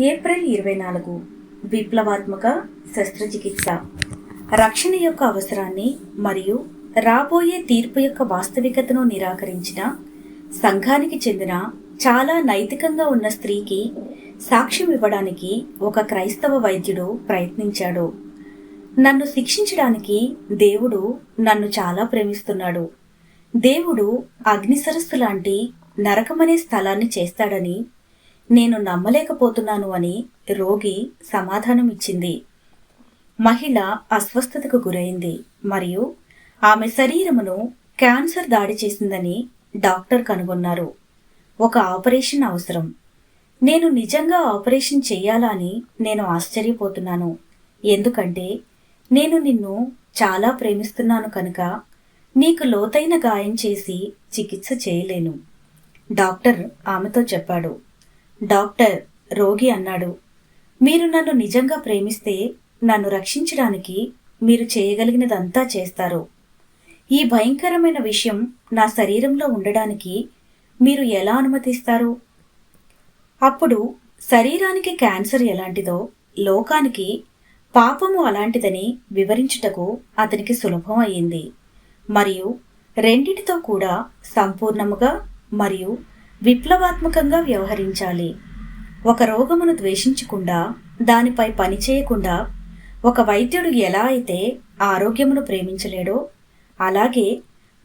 April ఇరవై నాలుగు. విప్లవాత్మక శస్త్రచికిత్స. రక్షణ యొక్క అవసరాన్ని మరియు రాబోయే తీర్పు యొక్క వాస్తవికతను నిరాకరించిన సంఘానికి చెందిన చాలా నైతికంగా ఉన్న స్త్రీకి సాక్ష్యం ఇవ్వడానికి ఒక క్రైస్తవ వైద్యుడు ప్రయత్నించాడు. నన్ను శిక్షించడానికి దేవుడు నన్ను చాలా ప్రేమిస్తున్నాడు. దేవుడు అగ్నిసరస్సు లాంటి నరకమనే స్థలాన్ని చేస్తాడని నేను నమ్మలేకపోతున్నాను అని రోగి సమాధానం ఇచ్చింది. మహిళ అస్వస్థతకు గురైంది. మరియు ఆమె శరీరమును క్యాన్సర్ దాడి చేసిందని డాక్టర్ కనుగొన్నారు. ఒక ఆపరేషన్ అవసరం. నేను నిజంగా ఆపరేషన్ చేయాలా అని నేను ఆశ్చర్యపోతున్నాను. ఎందుకంటే నేను నిన్ను చాలా ప్రేమిస్తున్నాను కనుక నీకు లోతైన గాయం చేసి చికిత్స చేయలేను. డాక్టర్ ఆమెతో చెప్పాడు. డాక్టర్ రోగి అన్నాడు. మీరు నన్ను నిజంగా ప్రేమిస్తే నన్ను రక్షించడానికి మీరు చేయగలిగినదంతా చేస్తారు. ఈ భయంకరమైన విషయం నా శరీరంలో ఉండడానికి మీరు ఎలా అనుమతిస్తారు? అప్పుడు శరీరానికి క్యాన్సర్ ఎలాంటిదో లోకానికి పాపము అలాంటిదని వివరించుటకు అతనికి సులభం అయ్యింది. మరియు రెండిటితో కూడా సంపూర్ణముగా మరియు విప్లవాత్మకంగా వ్యవహరించాలి. ఒక రోగమును ద్వేషించకుండా దానిపై పని చేయకుండా ఒక వైద్యుడు ఎలా అయితే ఆరోగ్యమును ప్రేమించలేడో అలాగే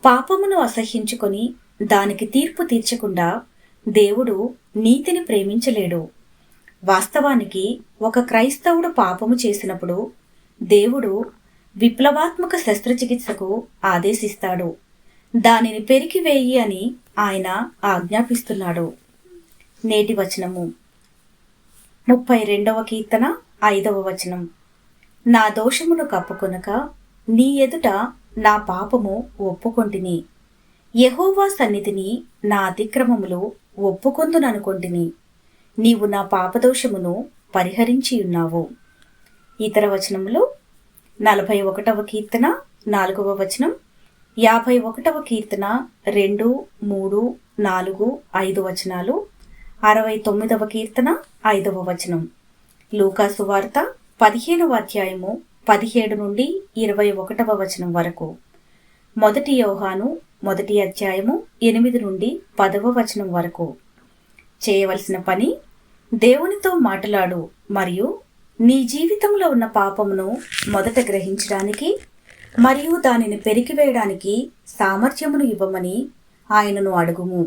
పాపమును అసహ్యించుకొని దానికి తీర్పు తీర్చకుండా దేవుడు నీతిని ప్రేమించలేడు. వాస్తవానికి ఒక క్రైస్తవుడు పాపము చేసినప్పుడు దేవుడు విప్లవాత్మక శస్త్రచికిత్సకు ఆదేశిస్తాడు. దానిని పెరికివేయి అని ఆయన ఆజ్ఞాపిస్తున్నాడు. నేటి వచనము. ముప్పై రెండవ కీర్తన ఐదవ వచనం. నా దోషమును కప్పుకొనక నీ ఎదుట నా పాపము ఒప్పుకొంటిని. యహోవా సన్నిధిని నా అతిక్రమములు ఒప్పుకొందుననుకొంటిని. నీవు నా పాపదోషమును పరిహరించి ఉన్నావు. ఇతర వచనములు నలభై ఒకటవ కీర్తన నాలుగవ వచనం యాభై ఒకటవ కీర్తన రెండు మూడు నాలుగు ఐదు వచనాలు. అరవై తొమ్మిదవ కీర్తన ఐదవ వచనం. లూకాసు వార్త పదిహేనవ అధ్యాయము పదిహేడు నుండి ఇరవై ఒకటవ వచనం వరకు. మొదటి యోహాను మొదటి అధ్యాయము ఎనిమిది నుండి పదవ వచనం వరకు. చేయవలసిన పని దేవునితో మాట్లాడు మరియు నీ జీవితంలో ఉన్న పాపమును మొదట గ్రహించడానికి మరియు దానిని పెరికివేయడానికి సామర్థ్యమును ఇవ్వమని ఆయనను అడుగుము.